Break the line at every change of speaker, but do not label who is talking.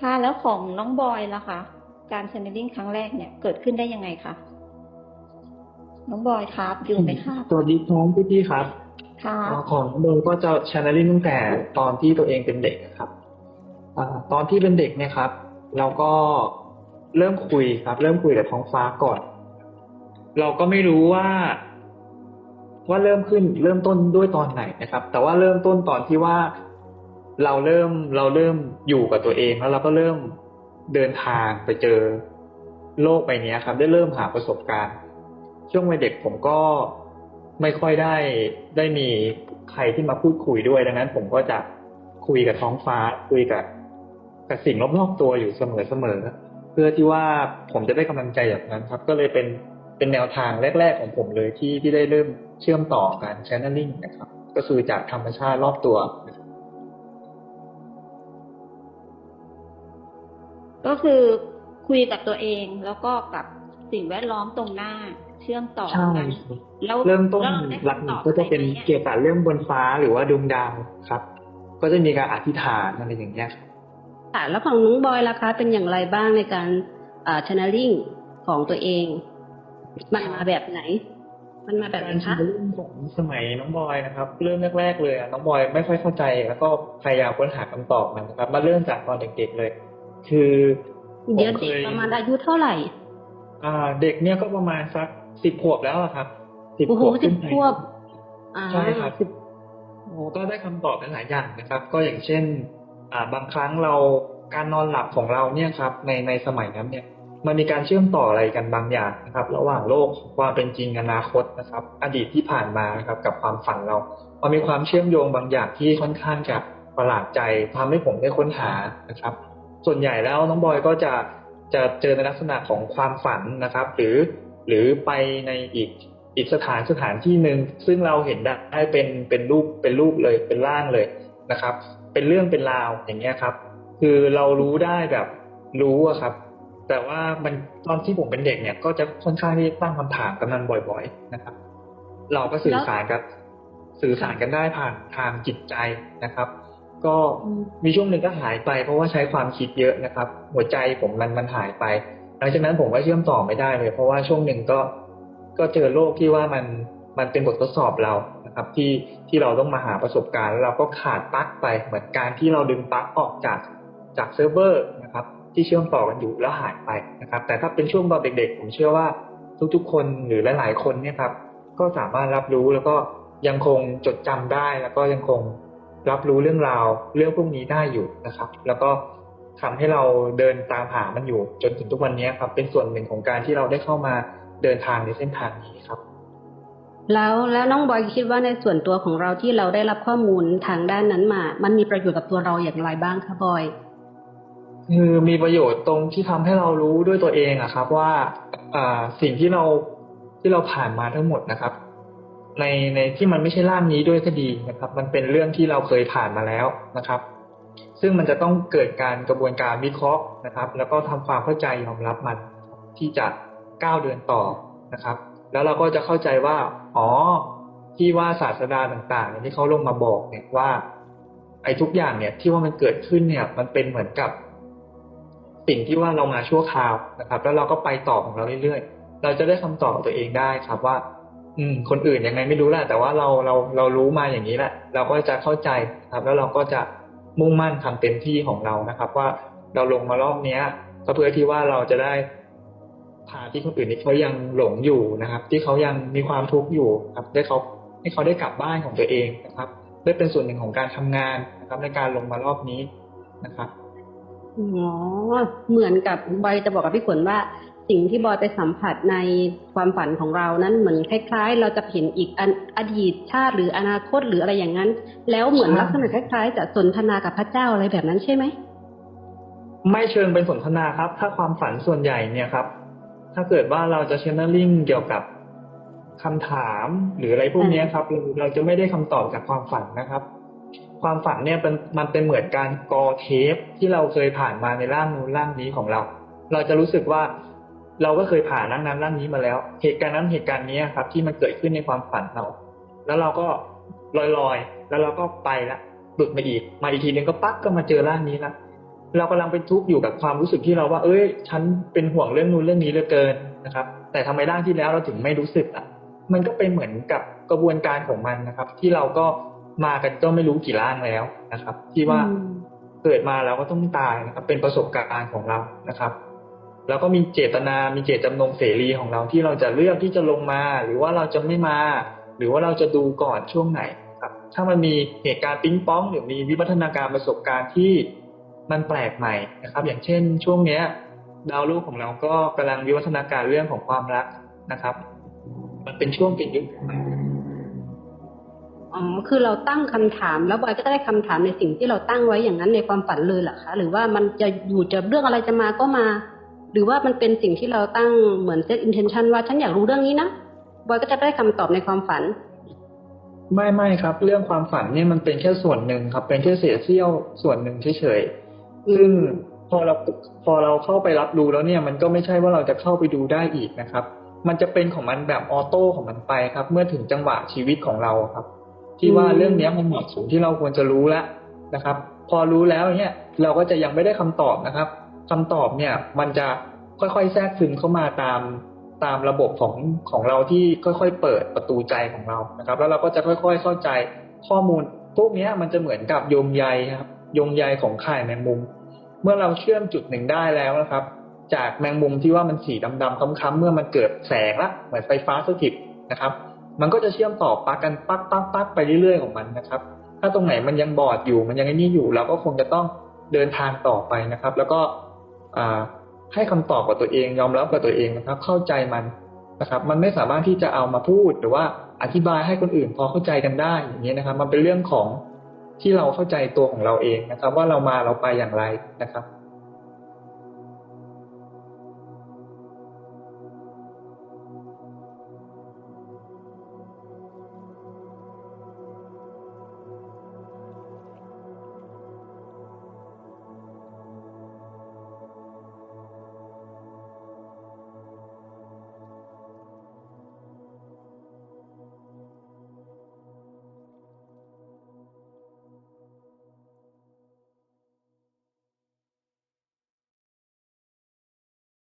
ค่ะแล้วของน้องบอยล่ะคะ การ channeling ครั้งแรกเนี่ยเกิดขึ้นได้ยังไงคะน้องบอยครับอยู่ไหมครับ
สวัสดีน้องพี่พี่ๆครับ
ค่ะ
อ่าของน้องโดยก็จะ channeling ตั้งแต่ตอนที่ตัวเองเป็นเด็กครับอ่าตอนที่เป็นเด็กเนี่ยครับ เราก็เริ่มคุยครับ เริ่มคุยกับท้องฟ้าก่อน เราก็ไม่รู้ว่า ว่าเริ่มขึ้นเริ่มต้นด้วยตอนไหนนะครับ แต่ว่าเริ่มต้นตอนที่ว่า เราเริ่มเราเริ่มอยู่กับตัวเองแล้วเราก็เริ่มเดินทางไปเจอโลกใบนี้ครับ ได้เริ่มหาประสบการณ์ ช่วงวัยเด็กผมก็ไม่ค่อยได้ได้มีใครที่มาพูดคุยด้วยดังนั้น ผมก็จะคุยกับท้องฟ้า คุยกับกับสิ่งรอบๆตัวอยู่เสมอๆเพื่อที่ว่าผมจะได้กำลังใจแบบนั้นครับ ก็เลยเป็นเป็นแนวทางแรก ๆ ของผมเลยที่ที่ได้เริ่มเชื่อมต่อการ channeling นะครับ ก็คือจากธรรมชาติรอบตัวนะครับ
ก็คือคุยกับตัวเองแล้วก็กับสิ่งแวดล้อมตรงหน้าเชื่อมต่อ
ใช่
กันแล้ว
เริ่มต้น
แล้วเราได้
หลัก
คำตอบ
ก็จะเป็น
ไหม
เกี่ยวกับเรื่องบนฟ้าหรือว่าดวงดาวครับ ก็จะมีการอธิษฐานอะไรอย่างเงี้ยครับ
ค่ะแล้วของน้องบอยล่ะคะ เป็นอย่างไรบ้างในการอ่า channeling ของตัวเอง มันมาแบบไหน มันมาแบบไหน
การ
คะ
เรื่องของสมัยน้องบอยนะครับ เริ่มแรกๆเลยอะน้องบอยไม่ค่อยเข้าใจแล้วก็พยายามค้นหาคำตอบมันนะครับมาเริ่มจากตอนเด็กๆเลย คือผม
เดี๋ยว
เค
เด็ก
ย
ประมาณอายุเท่าไหร่
อ่า เด็กเนี่ยก็ประมาณสักสิบขวบแล้วอะครับสิบ
โอ้
ข
โห
วบ
สิ
ขึ้
บ
นไป
ขวบอ่า
ใช่ครับ
สิบ
โอ้ก็ได้คำตอบหลายๆอย่างนะครับ ก็อย่างเช่น อ่า บางครั้งเราการนอนหลับของเราเนี่ยครับ ในในสมัยนั้นเนี่ย มันมีการเชื่อมต่ออะไรกันบางอย่างนะครับ ระหว่างโลกความเป็นจริงอนาคตนะครับ อดีตที่ผ่านมานะครับ กับความฝันเรา มันมีความเชื่อมโยงบางอย่างที่ค่อนข้างจะประหลาดใจทำให้ผมได้ค้นหานะครับ ส่วนใหญ่แล้วน้องบอยก็จะจะเจอในลักษณะของความฝันนะครับ หรือหรือไปในอีกอีกสถานสถานที่หนึ่งซึ่งเราเห็นได้เป็นเป็นรูปเป็นรูปเลยเป็นร่างเลยนะครับ เป็นเรื่องเป็นราวอย่างเงี้ยครับ คือเรารู้ได้แบบรู้อะครับ แต่ว่ามันตอนที่ผมเป็นเด็กเนี่ย ก็จะค่อนข้างที่ตั้งคำถามกับมันบ่อย ๆนะครับ เราก็สื่อสารกับสื่อสารกันได้ผ่านทางจิตใจนะครับ ก็
มี
ช่วงหนึ่งก็หายไป เพราะว่าใช้ความคิดเยอะนะครับ หัวใจผมมันมันหายไป หลังจากนั้นผมก็เชื่อมต่อไม่ได้เลย เพราะว่าช่วงหนึ่งก็ก็เจอโลกที่ว่ามันมันเป็นบททดสอบเรานะครับ ที่ที่เราต้องมาหาประสบการณ์แล้วเราก็ขาดปลั๊กไปเหมือนการที่เราดึงปลั๊กออกจากจากเซิร์ฟเวอร์นะครับ ที่เชื่อมต่อกันอยู่แล้วหายไปนะครับ แต่ถ้าเป็นช่วงตอนเด็กๆ ผมเชื่อว่าทุกๆ คนหรือหลาย ๆ คนเนี่ยครับก็สามารถรับรู้แล้วก็ยังคงจดจำได้แล้วก็ยังคง รับรู้เรื่องราวเรื่องพวกนี้ได้อยู่นะครับ แล้วก็ทำให้เราเดินตามหามันอยู่ จนถึงทุกวันนี้ครับ เป็นส่วนหนึ่งของการที่เราได้เข้ามาเดินทางในเส้นทางนี้ครับ
แล้วแล้วน้องบอยคิดว่าในส่วนตัวของเราที่เราได้รับข้อมูลทางด้านนั้นมา มันมีประโยชน์กับตัวเราอย่างไรบ้างคะบอย
คือมีประโยชน์ตรงที่ทำให้เรารู้ด้วยตัวเองอะครับ ว่าอ่าสิ่งที่เราที่เราผ่านมาทั้งหมดนะครับ ในในที่มันไม่ใช่ร่างนี้ด้วยก็ดีนะครับ มันเป็นเรื่องที่เราเคยผ่านมาแล้วนะครับ ซึ่งมันจะต้องเกิดการกระบวนการวิเคราะห์นะครับ แล้วก็ทำความเข้าใจยอมรับมันที่จะก้าวเดินต่อนะครับ แล้วเราก็จะเข้าใจว่า อ๋อ ที่ว่าศาสดาต่างๆที่เขาลงมาบอกเนี่ยว่า ไอ้ทุกอย่างเนี่ยที่ว่ามันเกิดขึ้นเนี่ย มันเป็นเหมือนกับ สิ่งที่ว่าเรามาชั่วคราวนะครับ แล้วเราก็ไปต่อของเราเรื่อยๆ เราจะได้คำตอบตัวเองได้ครับว่า อืมคนอื่นยังไงไม่รู้แหละแต่ว่าเราเราเรารู้มาอย่างนี้แหละเราก็จะเข้าใจครับ แล้วเราก็จะมุ่งมั่นทำเต็มที่ของเรานะครับ ว่าเราลงมารอบเนี้ย ก็เพื่อที่ว่าเราจะได้พาที่คนอื่นที่เขายังหลงอยู่นะครับ ที่เขายังมีความทุกข์อยู่ครับ ได้เขาให้เขาได้กลับบ้านของตัวเองนะครับ ได้เป็นส่วนหนึ่งของการทำงานนะครับ ในการลงมารอบนี้นะครับ
อ๋อเหมือนกับใบจะบอกกับพี่ขวัญว่า สิ่งที่บอยไปสัมผัสในความฝันของเรานั้นเหมือนคล้าย ๆ เราจะเห็นอีกอันอดีตชาติหรืออนาคตหรืออะไรอย่างนั้น แล้วเหมือน
ใช่
ลักษณะคล้าย ๆ จะสนทนากับพระเจ้าอะไรแบบนั้นใช่ไหม
ไม่เชิงเป็นสนทนาครับ ถ้าความฝันส่วนใหญ่เนี่ยครับ ถ้าเกิดว่าเราจะ channeling เกี่ยวกับคำถามหรืออะไรพวกเนี้ยครับเราเราจะไม่ได้คำตอบจากความฝันนะครับ ความฝันเนี่ยเป็นมันเป็นเหมือนการกอเทปที่เราเคยผ่านมาในร่างนู้นร่างนี้ของเรา เราจะรู้สึกว่า เราก็เคยผ่านร่างนั้นร่างนี้มาแล้ว เหตุการณ์นั้นเหตุการณ์นี้ครับ ที่มันเกิดขึ้นในความฝันเรา แล้วเราก็ลอยๆ แล้วเราก็ไปละหลุดมาอีก มาอีกทีนึงก็ปั๊บก็มาเจอร่างนี้ละเรากำลังเป็นทุกข์อยู่กับความรู้สึกที่เราว่า เอ้ย ฉันเป็นห่วงเรื่องนู้นเรื่องนี้เหลือเกินนะครับ แต่ทำไมร่างที่แล้วเราถึงไม่รู้สึกอะ มันก็เป็นเหมือนกับกระบวนการของมันนะครับ ที่เราก็มากันก็ไม่รู้กี่ร่างแล้วนะครับ ที่ว่า
อืม
เกิดมาเราก็ต้องตายนะครับ เป็นประสบการณ์ของเรานะครับ แล้วก็มีเจตนา มีเจตจำนงเสรีของเราที่เราจะเลือกที่จะลงมา หรือว่าเราจะไม่มา หรือว่าเราจะดูก่อนช่วงไหนครับ ถ้ามันมีเหตุการณ์ปิ๊งป้อง หรือมีวิวัฒนาการประสบการณ์ที่มันแปลกใหม่นะครับ อย่างเช่น ช่วงเนี้ย ดาวลูกของเราก็กำลังวิวัฒนาการเรื่องของความรักนะครับ มันเป็นช่วงเป็นยุค
อ๋อ คือเราตั้งคำถามแล้วบอยก็จะได้คำถามในสิ่งที่เราตั้งไว้อย่างนั้นในความฝันเลยเหรอคะ หรือว่ามันจะอยู่จะเรื่องอะไรจะมาก็มา หรือว่ามันเป็นสิ่งที่เราตั้งเหมือน set intention ว่าฉันอยากรู้เรื่องนี้นะบอยก็จะได้คำตอบในความฝัน
ไม่ไม่ครับ เรื่องความฝันเนี่ยมันเป็นแค่ส่วนหนึ่งครับ เป็นแค่เศษเสี้ยวส่วนหนึ่งเฉยๆซึ่งพอเราพอเราเข้าไปรับรู้แล้วเนี่ยมันก็ไม่ใช่ว่าเราจะเข้าไปดูได้อีกนะครับ มันจะเป็นของมันแบบออโต้ของมันไปครับ เมื่อถึงจังหวะชีวิตของเราครับ ที่ว่า
อืม
เรื่องเนี้ยมันเหมาะสมที่เราควรจะรู้แล้วนะครับ พอรู้แล้วเนี่ยเราก็จะยังไม่ได้คำตอบนะครับ คำตอบเนี่ย มันจะค่อยๆ แทรกซึมเข้ามาตามตามระบบของของเราที่ค่อยๆ เปิดประตูใจของเรานะครับ แล้วเราก็จะค่อยๆเข้าใจข้อมูลพวกนี้มันจะเหมือนกับโยงใยครับโยงใยของข่ายแมงมุม เมื่อเราเชื่อมจุดหนึ่งได้แล้วนะครับ จากแมงมุมที่ว่ามันสีดำๆค้ำๆเมื่อมันเกิดแสงละเหมือนไฟฟ้าสถิตนะครับ มันก็จะเชื่อมต่อปักกันปักปักปักไปเรื่อยๆของมันนะครับ ถ้าตรงไหนมันยังบอดอยู่มันยังไอ้นี่อยู่ เราก็คงจะต้องเดินทางต่อไปนะครับ แล้วก็ ให้คำตอบกับตัวเอง ยอมรับกับตัวเองนะครับ เข้าใจมันนะครับ มันไม่สามารถที่จะเอามาพูดหรือว่าอธิบายให้คนอื่นพอเข้าใจกันได้อย่างนี้นะครับ มันเป็นเรื่องของที่เราเข้าใจตัวของเราเองนะครับ ว่าเรามาเราไปอย่างไรนะครับ